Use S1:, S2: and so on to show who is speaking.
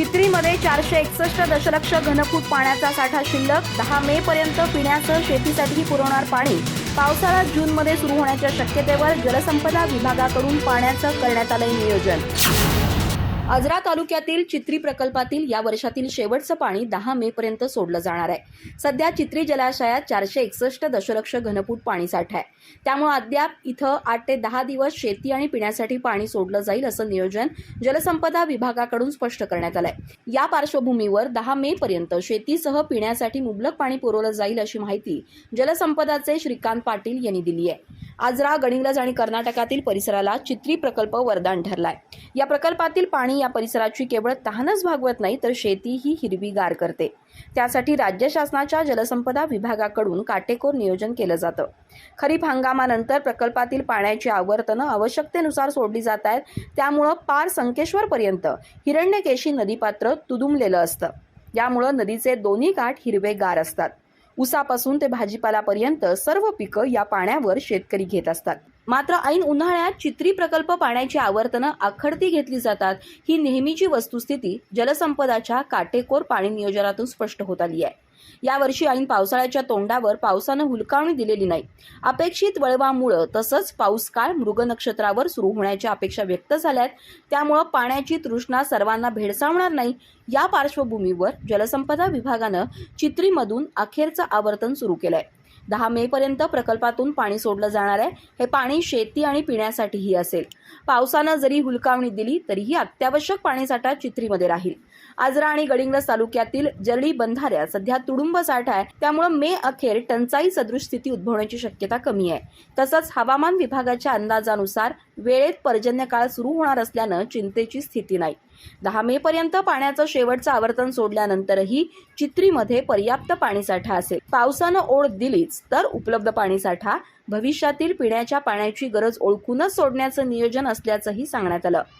S1: चित्रीमध्ये चारशे एकसष्ट दशलक्ष घनफूट पाण्याचा साठा शिल्लक. दहा मे पर्यंत पिण्याचं शेतीसाठी पुरवणार पाणी. पावसाळा जूनमध्ये सुरू होण्याच्या शक्यतेवर जलसंपदा विभागाकडून पाण्याचं करण्यात आलंय नियोजन. आजरा तालुक्यातील चित्री प्रकल्पातील या वर्षातील शेवटचं पाणी दहा मे पर्यंत सोडलं जाणार आहे. सध्या चित्री जलाशयात चारशे एकसष्ट दशलक्ष घनफूट पाणी साठा आहे. त्यामुळे अद्याप इथं आठ ते दहा दिवस शेती आणि पिण्यासाठी पाणी सोडलं जाईल असं नियोजन जलसंपदा विभागाकडून स्पष्ट करण्यात आलंय. या पार्श्वभूमीवर दहा मे पर्यंत शेतीसह पिण्यासाठी मुबलक पाणी पुरवलं जाईल अशी माहिती जलसंपदाचे श्रीकांत पाटील यांनी दिली आहे. आजरा गडिंग्लज आणि कर्नाटकातील परिसराला चित्री प्रकल्प वरदान ठरलाय. या प्रकल्पातील पाणी या परिसराची केवळ तहानच भागवत नाही तर शेती ही हिरवीगार करते. त्यासाठी राज्य शासनाच्या जलसंपदा विभागाकडून काटेकोर नियोजन केलं जातं. खरीप हंगामानंतर प्रकल्पातील पाण्याची आवर्तनं आवश्यकतेनुसार सोडली जात आहेत. त्यामुळं पार संकेश्वरपर्यंत हिरण्यकेशी नदीपात्र तुदुंबलेलं असतं. यामुळं नदीचे दोन्ही काठ हिरवेगार असतात. उसापासून ते भाजीपालापर्यंत सर्व पिकं या पाण्यावर शेतकरी घेत असतात. मात्र ऐन उन्हाळ्यात चित्री प्रकल्प पाण्याची आवर्तनं आखडती घेतली जातात ही नेहमीची वस्तुस्थिती जलसंपदाच्या काटेकोर पाणी नियोजनातून स्पष्ट होत आली आहे. यावर्षी ऐन पावसाळ्याच्या तोंडावर पावसानं हुलकावणी दिलेली नाही. अपेक्षित वळवामुळं तसंच पाऊस काळ मृग नक्षत्रावर सुरू होण्याच्या अपेक्षा व्यक्त झाल्यात. त्यामुळं पाण्याची तृष्णा सर्वांना भेडसावणार नाही. या पार्श्वभूमीवर जलसंपदा विभागानं चित्रीमधून अखेरचं आवर्तन सुरू केलंय. दहा मेपर्यंत प्रकल्पातून पाणी सोडलं जाणार आहे. हे पाणी शेती आणि पिण्यासाठीही असेल. पावसानं जरी हुलकावणी दिली तरीही अत्यावश्यक पाणीसाठा चित्रीमध्ये राहील. आजरा आणि गडिंग्लज तालुक्यातील जरळी बंधाऱ्या सध्या तुडुंब साठा आहे. त्यामुळे मे अखेर टंचाई सदृश स्थिती उद्भवण्याची शक्यता कमी आहे. तसंच हवामान विभागाच्या अंदाजानुसार वेळेत पर्जन्यकाळ सुरू होणार असल्यानं चिंतेची स्थिती नाही. दहा मे पर्यंत पाण्याचं शेवटचं आवर्तन सोडल्यानंतरही चित्रीमध्ये पर्याप्त पाणीसाठा असेल. पावसानं ओढ दिलीच तर उपलब्ध पाणीसाठा भविष्यातील पिण्याच्या पाण्याची गरज ओळखूनच सोडण्याचं नियोजन असल्याचंही सांगण्यात आलं.